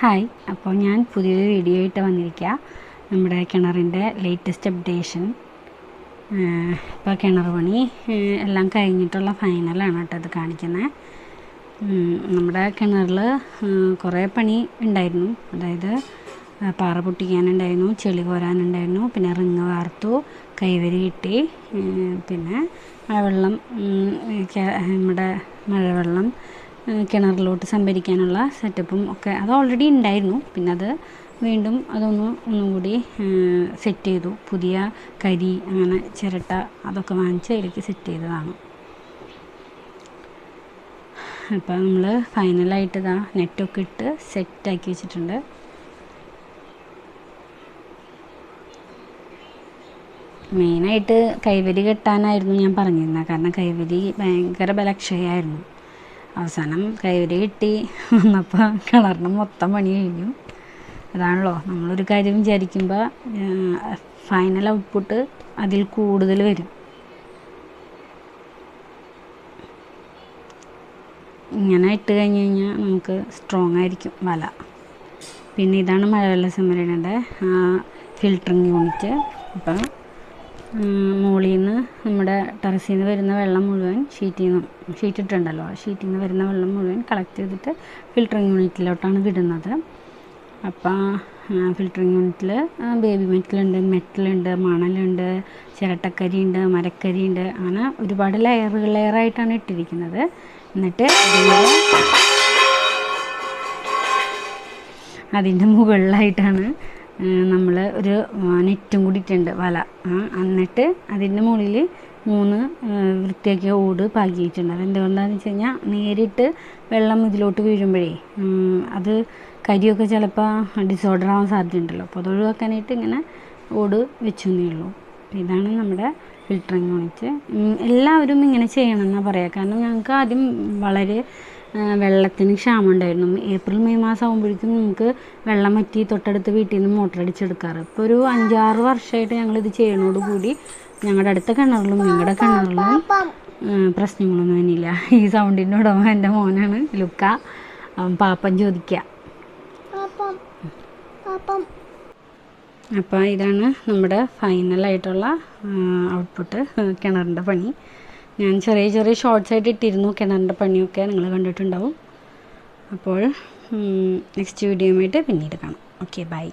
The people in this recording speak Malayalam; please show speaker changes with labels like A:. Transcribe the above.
A: ഹായ് അപ്പോൾ ഞാൻ പുതിയൊരു വീഡിയോ ആയിട്ട് വന്നിരിക്കുക നമ്മുടെ കിണറിന്റെ ലേറ്റസ്റ്റ് അപ്ഡേഷൻ ഇപ്പോൾ കിണർ പണി എല്ലാം കഴിഞ്ഞിട്ടുള്ള ഫൈനലാണ് കേട്ടോ ഇത് കാണിക്കുന്നത് നമ്മുടെ കിണറിൽ കുറേ പണി ഉണ്ടായിരുന്നു. അതായത് പാറ പൊട്ടിക്കാനുണ്ടായിരുന്നു ചെളി കോരാനുണ്ടായിരുന്നു പിന്നെ റിങ് വാർത്തു കൈവരി കിട്ടി പിന്നെ മഴവെള്ളം നമ്മുടെ മഴവെള്ളം കിണറിലോട്ട് സംഭരിക്കാനുള്ള സെറ്റപ്പും ഒക്കെ അത് ഓൾറെഡി ഉണ്ടായിരുന്നു. പിന്നെ അത് വീണ്ടും അതൊന്ന് ഒന്നും കൂടി സെറ്റ് ചെയ്തു. പുതിയ കരി അങ്ങനെ ചിരട്ട അതൊക്കെ വാങ്ങിച്ച് അതിലേക്ക് സെറ്റ് ചെയ്തതാണ്. അപ്പോൾ നമ്മൾ ഫൈനലായിട്ട് ഇതാ നെറ്റൊക്കെ ഇട്ട് സെറ്റാക്കി വെച്ചിട്ടുണ്ട്. മെയിനായിട്ട് കൈവരി കെട്ടാനായിരുന്നു ഞാൻ പറഞ്ഞിരുന്നത്. കാരണം കൈവരി ഭയങ്കര ബലക്ഷയമായിരുന്നു അവസാനം കൈവരി കിട്ടി. വന്നപ്പോൾ കിണറിന് മൊത്തം പണി കഴിഞ്ഞു. അതാണല്ലോ നമ്മളൊരു കാര്യം വിചാരിക്കുമ്പോൾ ഫൈനൽ ഔട്ട്പുട്ട് അതിൽ കൂടുതൽ വരും. ഇങ്ങനെ ഇട്ട് കഴിഞ്ഞ് കഴിഞ്ഞാൽ നമുക്ക് സ്ട്രോങ് ആയിരിക്കും വല. പിന്നെ ഇതാണ് മഴവെള്ള സംഭരണിയുടെ ഫിൽറ്ററിങ് യൂണിറ്റ് അപ്പം മുകളിൽ നിന്ന് നമ്മുടെ ടെറസിൽ നിന്ന് വരുന്ന വെള്ളം മുഴുവൻ ഷീറ്റിൽ ഷീറ്റ് ഇട്ടുണ്ടല്ലോ ആ ഷീറ്റിൽ നിന്ന് വരുന്ന വെള്ളം മുഴുവൻ കളക്ട് ചെയ്തിട്ട് ഫിൽറ്ററിങ് യൂണിറ്റിലോട്ടാണ് വിടുന്നത്. അപ്പോൾ ഫിൽറ്ററിങ് യൂണിറ്റിൽ ബേബി മെറ്റലുണ്ട് മെറ്റലുണ്ട് മണലുണ്ട് ചിരട്ടക്കരിയുണ്ട് മരക്കരിയുണ്ട് അങ്ങനെ ഒരുപാട് ലെയറുകൾ ലെയറായിട്ടാണ് ഇട്ടിരിക്കുന്നത്. എന്നിട്ട് അതിന്റെ മുകളിലായിട്ടാണ് നമ്മൾ ഒരു നെറ്റും കൂടിയിട്ടുണ്ട് വല. എന്നിട്ട് അതിന്റെ മുകളിൽ മൂന്ന് വൃത്തിയാക്കിയ ഓട് പാകിയിട്ടുണ്ട്. അത് എന്തുകൊണ്ടാന്ന് വെച്ച് കഴിഞ്ഞാൽ നേരിട്ട് വെള്ളം ഇതിലോട്ട് വീഴുമ്പോഴേ അത് കരിയൊക്കെ ചിലപ്പോൾ ഡിസോർഡർ ആവാൻ സാധ്യതയുണ്ടല്ലോ. അപ്പോൾ അത് ഒഴിവാക്കാനായിട്ട് ഇങ്ങനെ ഓട് വെച്ചു എന്നേ ഉള്ളൂ ഇതാണ് നമ്മുടെ ഫിൽറ്ററിങ് യൂണിറ്റ് എല്ലാവരും ഇങ്ങനെ ചെയ്യണം ചെയ്യണമെന്നാണ് പറയുക കാരണം ഞങ്ങൾക്ക് ആദ്യം വളരെ വെള്ളത്തിന് ക്ഷാമം ഉണ്ടായിരുന്നു ഏപ്രിൽ മെയ് മാസം ആകുമ്പോഴേക്കും നമുക്ക് വെള്ളം വറ്റി തൊട്ടടുത്ത് വീട്ടിൽ നിന്ന് മോട്ടർ അടിച്ചെടുക്കാറ്. ഇപ്പോൾ ഒരു അഞ്ചാറ് വർഷമായിട്ട് ഞങ്ങളിത് ചെയ്യണോട് കൂടി ഞങ്ങളുടെ അടുത്ത കിണറിലും ഞങ്ങളുടെ കിണറിലും പ്രശ്നങ്ങളൊന്നും തന്നെയില്ല ഈ സൗണ്ടിന്റെ ഉടമ എന്റെ മോനാണ് ലുക്ക. പാപ്പൻ ചോദിക്കുക അപ്പോൾ ഇതാണ് നമ്മുടെ ഫൈനലായിട്ടുള്ള ഔട്ട്പുട്ട് കിണറിന്റെ പണി. ഞാൻ ചെറിയ ചെറിയ ഷോർട്സ് ആയിട്ട് ഇട്ടിരുന്നു കിണറിന്റെ പണിയൊക്കെ നിങ്ങൾ കണ്ടിട്ടുണ്ടാവും. അപ്പോൾ നെക്സ്റ്റ് വീഡിയോയുമായിട്ട് പിന്നീട് കാണാം. Okay bye